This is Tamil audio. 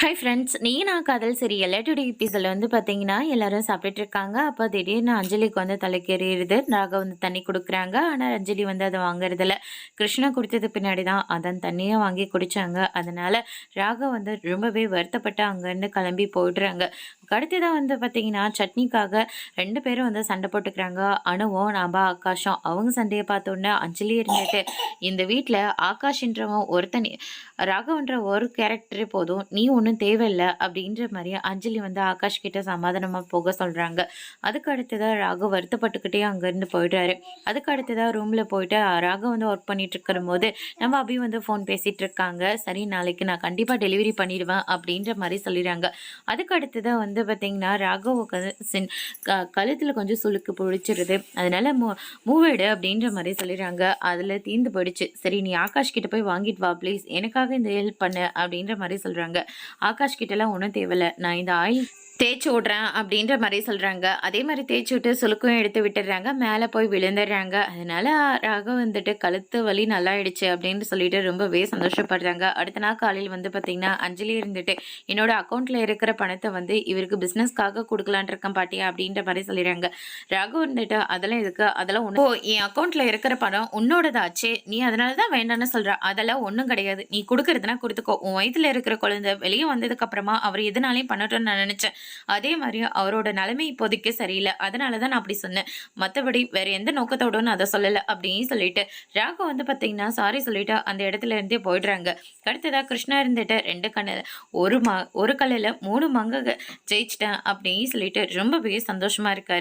ஹாய் ஃப்ரெண்ட்ஸ் நீ நான் காதல் சரி டுடே எபிசோடில் வந்து பார்த்தீங்கன்னா எல்லாரும் சாப்பிட்டுட்டு இருக்காங்க அப்போ திடீர்னு அஞ்சலிக்கு வந்து தலைக்கேறிடுது. ராக வந்து தண்ணி கொடுக்குறாங்க. ஆனால் அஞ்சலி வந்து அதை வாங்குறதில்ல. கிருஷ்ணா கொடுத்தது பின்னாடி தான் அதன் தண்ணியை வாங்கி குடித்தாங்க அதனால் ராக வந்து ரொம்பவே வருத்தப்பட்டு அங்கேருந்து கிளம்பி போயிடுறாங்க. அடுத்ததான் வந்து பார்த்தீங்கன்னா சட்னிக்காக ரெண்டு பேரும் வந்து சண்டை போட்டுக்கிறாங்க. அணுவும் நாபா ஆகாஷம். அவங்க சண்டையை பார்த்தோன்னே அஞ்சலி இருந்துட்டு இந்த வீட்டில் ஆகாஷ்ன்றவன் ஒருத்தன் ராகவன்ற ஒரு கேரக்டரே போதும். நீ ஒன்றும் தேவையில்லை அப்படின்ற மாதிரி அஞ்சலி வந்து ஆகாஷ் கிட்ட சமாதானமாக போக சொல்கிறாங்க அதுக்கு அடுத்ததாக ராகவ் வருத்தப்பட்டுக்கிட்டே அங்கேருந்து போயிடுறாரு. அதுக்கு அடுத்ததாக ரூமில் போயிட்டு ராகவ் வந்து ஒர்க் பண்ணிட்டு இருக்கிற போது நம்ம அபி வந்து ஃபோன் பேசிகிட்டு இருக்காங்க சரி நாளைக்கு நான் கண்டிப்பாக டெலிவரி பண்ணிடுவேன் அப்படின்ற மாதிரி சொல்லிடுறாங்க. அதுக்கு அடுத்ததாக வந்து பார்த்திங்கன்னா ராகவுக்கு சின் க கழுத்தில் கொஞ்சம் சுளுக்கு பிடிச்சிருது. அதனால மூ மூவேடு அப்படின்ற மாதிரி சொல்லிடுறாங்க அதில் தீர்ந்து போயிடுச்சு. சரி நீ ஆகாஷ் கிட்ட போய் வாங்கிட்டு வா ப்ளீஸ் எனக்காக இந்த ஹெல்ப் பண்ணு அப்படின்ற மாதிரி சொல்கிறாங்க ஆகாஷ் கிட்டலாம் ஒன்றும் தேவையில்லை. நான் இந்த ஆயில் தேய்ச்சி விட்றேன் அப்படின்ற மாதிரி சொல்கிறாங்க அதே மாதிரி தேய்ச்சி விட்டு சுலுக்கும் எடுத்து விட்டுடுறாங்க. மேலே போய் விழுந்துடுறாங்க. அதனால ராகம் வந்துட்டு கழுத்து வலி நல்லாயிடுச்சு அப்படின்னு சொல்லிட்டு ரொம்பவே சந்தோஷப்படுறாங்க. அடுத்த நாள் காலையில் வந்து பார்த்திங்கன்னா அஞ்சலி இருந்துட்டு என்னோட அக்கௌண்ட்டில் இருக்கிற பணத்தை வந்து இவருக்கு பிஸ்னஸ்க்காக கொடுக்கலான் இருக்கேன் பாட்டியா அப்படின்ற மாதிரி சொல்லிடுறாங்க. ராக வந்துட்டு அதெல்லாம் இதுக்கு அதெல்லாம் ஒன்று என் அக்கௌண்ட்டில் இருக்கிற பணம் உன்னோடதாச்சு. நீ அதனால தான் வேண்டாம்னு சொல்கிற அதெல்லாம் ஒன்றும் கிடையாது. நீ கொடுக்கறதுனா கொடுத்துக்கோ. உன் வயிற்றுல இருக்கிற குழந்தை வெளியே வந்ததுக்கப்புறமா அவர் எதனாலையும் பண்ணட்டும்னு நான் நினச்சேன். அதே மாதிரி அவரோட நிலைமை இப்போதைக்கு சரியில்லை. அதனால தான் நான் அப்படி சொன்னேன். மற்றபடி வேற எந்த நோக்கத்தோடும் அதை சொல்லலை அப்படின்னு சொல்லிட்டு ராகு வந்து பார்த்தீங்கன்னா சாரி சொல்லிட்டு அந்த இடத்துல இருந்தே போயிடுறாங்க. அடுத்ததாக கிருஷ்ணா இருந்துட்டு ரெண்டு கண்ணு ஒரு ம ஒரு கல்லில் மூணு மங்க ஜெயிச்சிட்டேன் அப்படின்னு சொல்லிட்டு ரொம்பவே சந்தோஷமாக இருக்காரு.